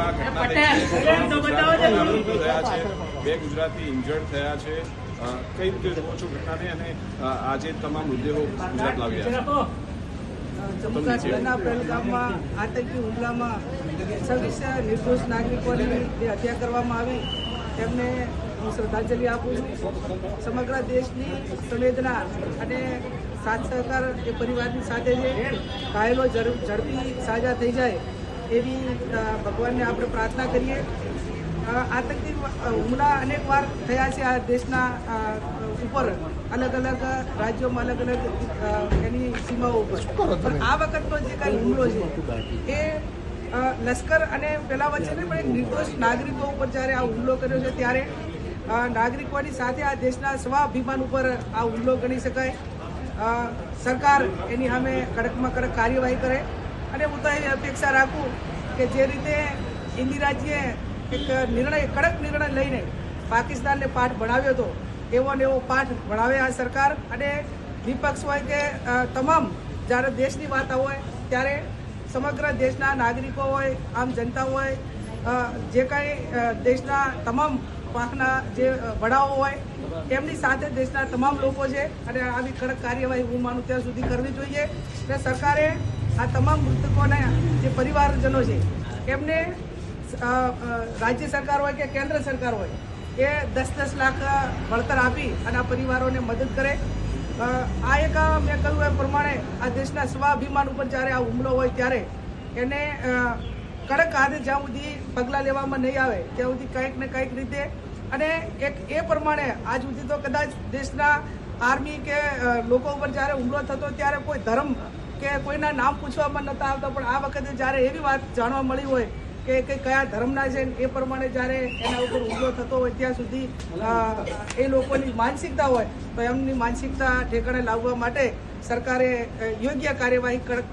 આ ઘટના થયા છે. બે ગુજરાતી ઇન્જર્ડ થયા છે. કઈ રીતે જુઓ છો ઘટનાને અને આજે તમામ મૃતદેહો ગુજરાત લાવ્યા છે. જમ્મુ કાશ્મીરના પહેલગામમાં આતંકી હુમલામાં છવ્વીસ નિર્દોષ નાગરિકોની જે હત્યા કરવામાં આવી તેમને હું શ્રદ્ધાંજલિ આપું છું. સમગ્ર દેશની સંવેદના અને સાથ સહકાર એ પરિવારની સાથે છે ઘાયલો ઝડપ- ઝડપી સાજા થઈ જાય એવી ભગવાનને આપણે પ્રાર્થના કરીએ. આતંકી હુમલા અનેક વાર થયા છે આ દેશના ઉપર. અલગ અલગ રાજ્યોમાં અલગ અલગ એની સીમાઓ ઉપર. પણ આ વખતનો જે કાંઈ હુમલો છે એ લશ્કર અને પેલા વચ્ચે નહીં પણ નિર્દોષ નાગરિકો ઉપર જ્યારે આ હુમલો કર્યો છે ત્યારે નાગરિકોની સાથે આ દેશના સ્વાભિમાન ઉપર આ હુમલો ગણી શકાય. સરકાર એની સામે કડકમાં કડક કાર્યવાહી કરે. અને હું તો એ અપેક્ષા રાખું કે જે રીતે ઇન્દિરાજીએ એક નિર્ણય, કડક નિર્ણય લઈને પાકિસ્તાનને પાઠ ભણાવ્યો હતો, એવો ને એવો પાઠ ભણાવે આ સરકાર. અને વિપક્ષ હોય કે તમામ જ્યારે દેશની વાત હોય, ત્યારે સમગ્ર દેશના નાગરિકો હોય, આમ જનતા હોય જે કાંઈ દેશના તમામ પાંખના જે વડાઓ હોય એમની સાથે દેશના તમામ લોકો છે. અને આવી કડક કાર્યવાહી હું માનું ત્યાં સુધી કરવી જોઈએ. અને સરકારે આ તમામ મૃતકોના જે પરિવારજનો છે, એમને રાજ્ય સરકાર હોય કે કેન્દ્ર સરકાર હોય, એ દસ દસ લાખ વળતર આપી અને આ પરિવારોને મદદ કરે. આ એક મેં કહ્યું એ પ્રમાણે આ દેશના સ્વાભિમાન ઉપર જ્યારે આ હુમલો હોય ત્યારે એને કડક હાથે જ્યાં સુધી પગલાં લેવામાં નહીં આવે, ત્યાં સુધી કંઈક ને કંઈક રીતે અને એક એ પ્રમાણે આજ સુધી તો કદાચ દેશના આર્મી કે લોકો ઉપર જ્યારે હુમલો થતો ત્યારે કોઈ ધર્મ કે કોઈના નામ પૂછવામાં નતા આવતા, પણ આ વખતે જ્યારે એવી વાત જાણવા મળી હોય કે કે કયા ધર્મના છે, એ પ્રમાણે જ્યારે એના ઉપર હુમલો થતો હોય, ત્યાં સુધી એ લોકોની માનસિકતા હોય, તો એમની માનસિકતા ઠેકાણે લાવવા માટે સરકારે યોગ્ય કાર્યવાહી કર-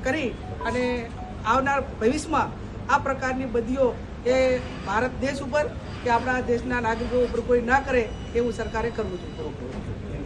અને આવનાર ભવિષ્યમાં આ પ્રકારની બદીઓ એ ભારત દેશ ઉપર કે આપણા દેશના નાગરિકો ઉપર કોઈ ના કરે, એવું સરકારે કરવું જોઈએ.